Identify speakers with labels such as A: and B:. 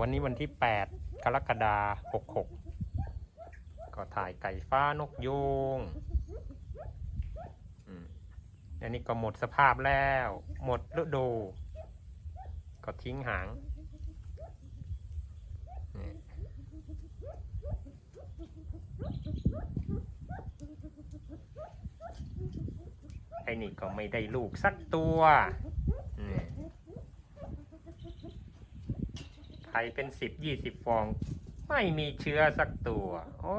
A: วันนี้วันที่ 8 กรกฎาคม66 ก็ถ่ายไก่ฟ้านกยูงอันนี้ก็หมดสภาพแล้ว หมดฤดู ก็ทิ้งหางไอ้นี่ก็ไม่ได้ลูกสักตัว ไข่เป็นสิบยี่สิบฟอง ไม่มีเชื้อสักตัวโอ้